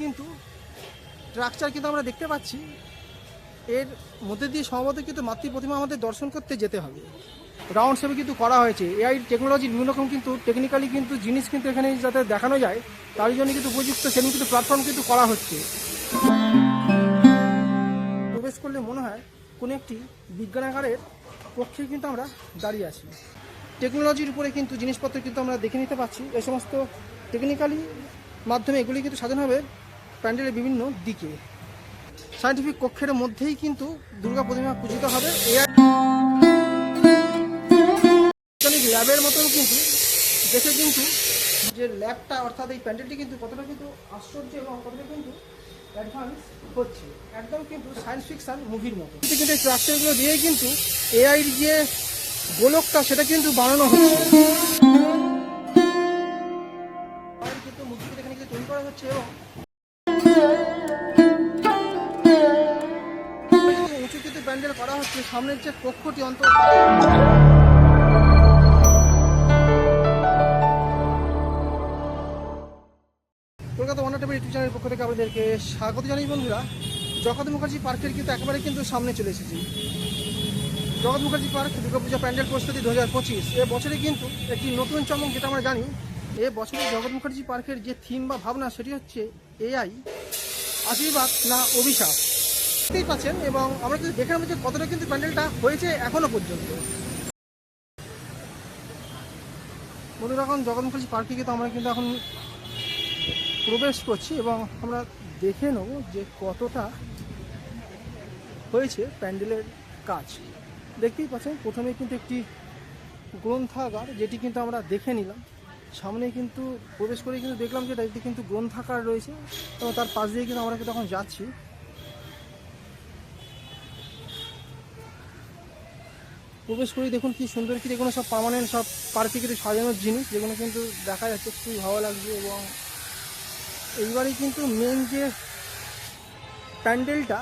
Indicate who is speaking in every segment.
Speaker 1: কিন্তু স্ট্রাকচার কিন্তু আমরা দেখতে পাচ্ছি, এর মধ্যে দিয়ে সম্ভবত কিন্তু মাতৃ প্রতিমা আমাদের দর্শন করতে যেতে হবে। রাউন্ড শেপে কিন্তু করা হয়েছে। এআই টেকনোলজির বিভিন্ন রকম কিন্তু টেকনিক্যালি কিন্তু জিনিস কিন্তু এখানে যাতে দেখানো যায়, তার জন্য কিন্তু উপযুক্ত সেরকম কিন্তু প্ল্যাটফর্ম কিন্তু করা হচ্ছে। প্রবেশ করলে মনে হয় কোনো একটি বিজ্ঞানাগারের পক্ষে কিন্তু আমরা দাঁড়িয়ে আছি। টেকনোলজির উপরে কিন্তু জিনিসপত্র কিন্তু আমরা দেখে নিতে পাচ্ছি এই সমস্ত টেকনিক্যালি মাধ্যমে এগুলি কিন্তু হবে। প্যান্ডেলের বিভিন্ন দিকে। সায়েন্টিফিক কক্ষের মধ্যেই কিন্তু দুর্গা প্রতিমা পূজিত হবে। এআই ল্যাবের মতন কিন্তু দেখে কিন্তু যে ল্যাবটা, অর্থাৎ এই প্যান্ডেলটি কিন্তু কতটা কিন্তু আশ্চর্য এবং কতটা কিন্তু অ্যাডভান্স হচ্ছে। একদম কিন্তু সায়েন্স ফিকশন মুভির মতো। কিন্তু এই স্ট্রাকচারগুলো দিয়ে কিন্তু এআইর যে গোলকটা, সেটা কিন্তু বানানো হচ্ছে। কিন্তু মূর্তিটা এখানে তৈরি করা হচ্ছে এবং প্যান্ডেল করা হচ্ছে, সামনের যে কক্ষটি অন্তত কলকাতা ওয়ান টেবিল ইউটিউব চ্যানেলের পক্ষ থেকে আপনাদেরকে স্বাগত জানাই বন্ধুরা। জগৎ মুখার্জি পার্কের কিন্তু একেবারে কিন্তু সামনে চলে এসেছি। জগৎ মুখার্জি পার্ক, দুর্গাপূজা প্যান্ডেল প্রস্তুতি দু হাজার পঁচিশ। এ বছরে কিন্তু একটি নতুন চমক যেটা আমরা জানি, এ বছরে জগৎ মুখার্জি পার্কের যে থিম বা ভাবনা সেটি হচ্ছে এআই আশীর্বাদ না অভিশাপ। দেখতেই পাচ্ছেন এবং আমরা কিন্তু দেখে নেব যে কতটা কিন্তু প্যান্ডেলটা হয়েছে এখনও পর্যন্ত। বন্ধুরা এখন মুখার্জি পার্কে কিন্তু আমরা কিন্তু এখন প্রবেশ করছি এবং আমরা দেখে নেব যে কতটা হয়েছে প্যান্ডেলের কাজ। দেখতেই পাচ্ছেন, প্রথমে কিন্তু একটি গ্রন্থাগার যেটি কিন্তু আমরা দেখে নিলাম। সামনে কিন্তু প্রবেশ করে কিন্তু দেখলাম যে এটি কিন্তু গ্রন্থাগার রয়েছে এবং তার পাশ দিয়ে কিন্তু আমরা কিন্তু এখন যাচ্ছি। প্রবেশ করে দেখুন কি সুন্দর কি দেখুন সব পার্মানেন্ট সব পার্কে কিন্তু সাজানোর জিনিস যেগুলো কিন্তু দেখা যাচ্ছে, খুবই ভালো লাগছে এবং এইবারই কিন্তু মেন যে প্যান্ডেলটা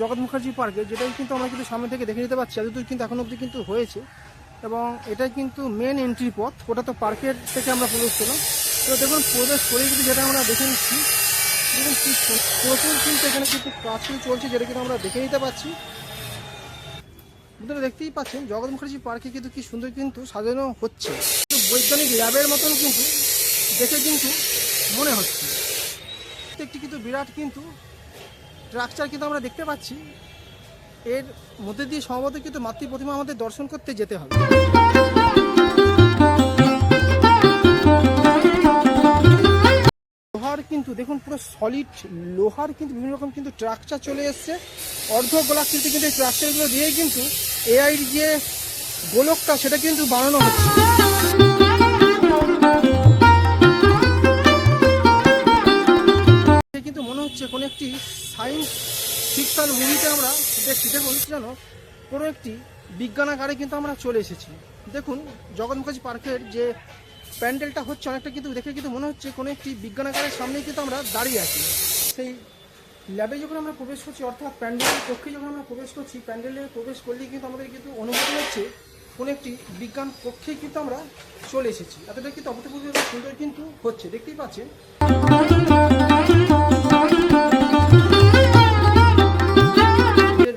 Speaker 1: জগৎ মুখার্জি পার্কে যেটাই কিন্তু আমরা কিন্তু সামনে থেকে দেখে নিতে পাচ্ছি এতদূর কিন্তু এখন অবধি কিন্তু হয়েছে এবং এটাই কিন্তু মেন এন্ট্রি পথ, ওটা তো পার্কের থেকে আমরা প্রবেশ করলাম। তো দেখুন, প্রবেশ করে কিন্তু যেটা আমরা দেখে নিচ্ছি, দেখুন প্রচুর কিন্তু এখানে কিন্তু কাজ চলছে, যেটা কিন্তু আমরা দেখে নিতে পাচ্ছি আপনারা দেখতেই পাচ্ছেন জগৎ মুখার্জি পার্কে কিন্তু কি সুন্দর কিন্তু সাজানো হচ্ছে। বৈজ্ঞানিক ল্যাবের মতন কিন্তু দেখে কিন্তু মনে হচ্ছে। একটি কিন্তু বিরাট কিন্তু স্ট্রাকচার কিন্তু আমরা দেখতে পাচ্ছি। এর মধ্যে দিয়ে সম্ভবত কিন্তু মাতৃ প্রতিমা আমাদের দর্শন করতে যেতে হবে। দেখুন, পুরো সলিড লোহার কিন্তু বিভিন্ন রকম কিন্তু স্ট্রাকচার চলে এসছে। অর্ধ গোলাকৃতি কিন্তু এই স্ট্রাকচারগুলো দিয়ে কিন্তু এআইর যে গোলকটা, সেটা কিন্তু বানানো হচ্ছে। কিন্তু মনে হচ্ছে কোনো একটি সায়েন্স ফিকশন মুভিতে আমরা দেখছি। দেখুন, জানো, কোনো একটি বিজ্ঞানাগারে কিন্তু আমরা চলে এসেছি। দেখুন জগন্মুখাজি পার্কের যে প্যান্ডেলটা হচ্ছে অনেকটা কিন্তু দেখে কিন্তু মনে হচ্ছে কোনো একটি বিজ্ঞানাগারের সামনেই কিন্তু আমরা দাঁড়িয়ে আছি। সেই ল্যাবে যখন আমরা প্রবেশ করছি, অর্থাৎ প্যান্ডেলের কক্ষে যখন আমরা প্রবেশ করছি, প্যান্ডেলে প্রবেশ করলেই কিন্তু আমাদের কিন্তু অনুভূতি হচ্ছে কোনো একটি বিজ্ঞান কক্ষে কিন্তু আমরা চলে এসেছি। এতটা কিন্তু অভূতপূর্ব সুন্দর কিন্তু হচ্ছে। দেখতেই পাচ্ছেন।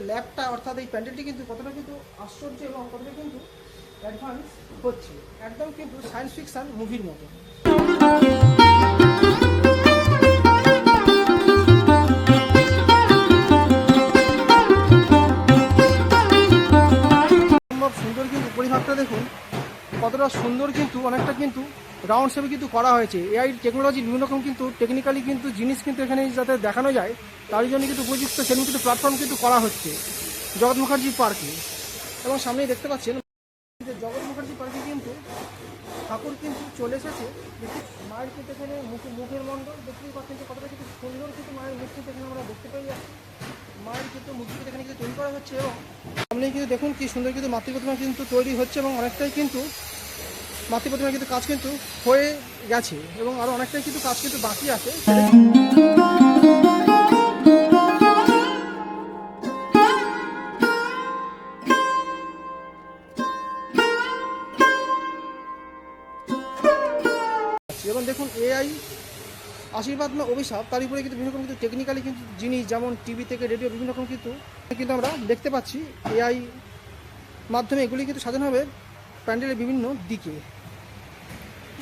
Speaker 1: ল্যাবটা অর্থাৎ এই প্যান্ডেলটি কিন্তু কতটা কিন্তু আশ্চর্য এবং কতটা কিন্তু অ্যাডভান্স হচ্ছে। একদম কিন্তু সায়েন্স ফিকশন মুভির মতো। সুন্দর কিন্তু পরিভাবটা দেখুন। কতটা সুন্দর কিন্তু, অনেকটা কিন্তু রাউন্ড শেপে কিন্তু করা হয়েছে। এআই টেকনোলজির বিভিন্ন রকম কিন্তু টেকনিক্যালি কিন্তু জিনিস কিন্তু এখানে যাতে দেখানো যায়, তার জন্য কিন্তু উপযুক্ত সেরকম কিন্তু প্ল্যাটফর্ম কিন্তু করা হচ্ছে। জগৎ মুখার্জি পার্কে এবং সামনেই দেখতে পাচ্ছেন যে জগৎ মুখার্জি পার্কে কিন্তু ঠাকুর কিন্তু চলে এসেছে দেখি মায়ের কিন্তু এখানে মুখে, মুখের মণ্ডল দেখতেই পাচ্ছেন যে কতটা কিন্তু সুন্দর কিন্তু মায়ের কিন্তু এখানে আমরা দেখতে পাই। যাচ্ছি মায়ের কিন্তু মূর্তিটা এখানে কিন্তু তৈরি করা হচ্ছে এবং আপনি কিন্তু দেখুন কি সুন্দর কিন্তু মাতৃ প্রতিমা কিন্তু তৈরি হচ্ছে এবং অনেকটাই কিন্তু মাতৃ প্রতিমা কিন্তু কাজ কিন্তু হয়ে গেছে এবং আরও অনেকটাই কিন্তু কাজ কিন্তু বাকি আছে। এআই আশীর্বাদ না অভিশাপ, তার উপরে কিন্তু বিভিন্ন রকম কিন্তু টেকনিক্যালি কিন্তু জিনিস যেমন টিভি থেকে রেডিও বিভিন্ন রকম কিন্তু কিন্তু আমরা দেখতে পাচ্ছি এআই মাধ্যমে এগুলি কিন্তু সাজানো হবে প্যান্ডেলের বিভিন্ন দিকে।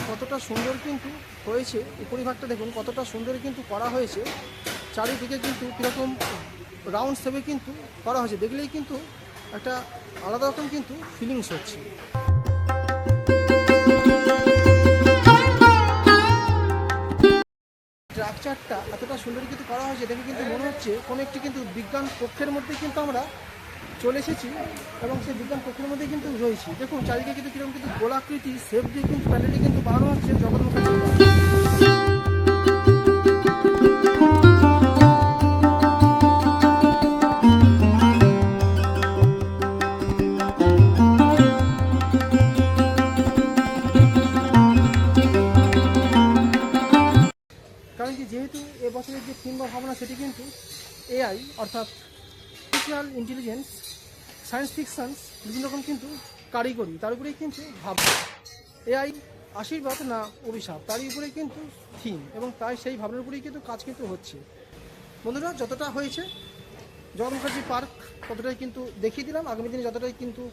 Speaker 1: কতটা সুন্দর কিন্তু হয়েছে, উপরিভাগটা দেখুন, কতটা সুন্দর কিন্তু করা হয়েছে। চারিদিকে কিন্তু কীরকম রাউন্ড শেপে কিন্তু করা হয়েছে, দেখলেই কিন্তু একটা আলাদা রকম কিন্তু ফিলিংস হচ্ছে। স্ট্রাকচারটা এতটা সুন্দর কিন্তু করা হয়েছে, দেখে কিন্তু মনে হচ্ছে কোনো একটি কিন্তু বিজ্ঞান কক্ষের মধ্যে কিন্তু আমরা চলে এসেছি এবং সেই বিজ্ঞান কক্ষের মধ্যে কিন্তু রয়েছি। দেখুন, চারিদিকে কিন্তু কীরকম কিন্তু গোলাকৃতি, সেফটি দিয়ে কিন্তু প্যানেলটি কিন্তু বানানো হচ্ছে জগন্নাথ কারণ কি যেহেতু এবছরের যে থিম বা ভাবনা, সেটি কিন্তু এআই অর্থাৎ আর্টিফিশিয়াল ইন্টেলিজেন্স সায়েন্স ফিকশনস বিভিন্ন রকম কিন্তু কারিগরি, তার উপরেই কিন্তু ভাবনা। এআই আশীর্বাদ না অভিশাপ, তারই উপরেই কিন্তু থিম এবং তাই সেই ভাবনার উপরেই কিন্তু কাজ কিন্তু হচ্ছে। বন্ধুরা, যতটা হয়েছে জগন্নাথ মুখার্জি পার্ক, ততটাই কিন্তু দেখিয়ে দিলাম। আগামী দিনে যতটাই কিন্তু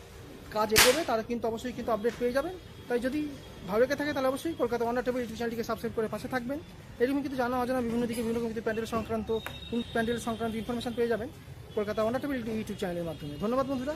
Speaker 1: কাজ এগোবে, তারা কিন্তু অবশ্যই কিন্তু আপডেট পেয়ে যাবেন। তাই যদি ভালো লেগে থাকে, তাহলে অবশ্যই কলকাতা ওয়ান্ডার টেবিল ইউটিউব চ্যানেলটিকে সাবস্ক্রাইব করে পাশে থাকবেন। এরকম কিন্তু জানা অজানা বিভিন্ন দিকে বিভিন্ন কিন্তু প্যান্ডেল সংক্রান্ত প্যান্ডেল সংক্রান্ত ইনফরমেশন পেয়ে যাবেন কলকাতা ওয়ান্ডার টেবিল ইউটিউব চ্যানেলের মাধ্যমে। ধন্যবাদ বন্ধুরা।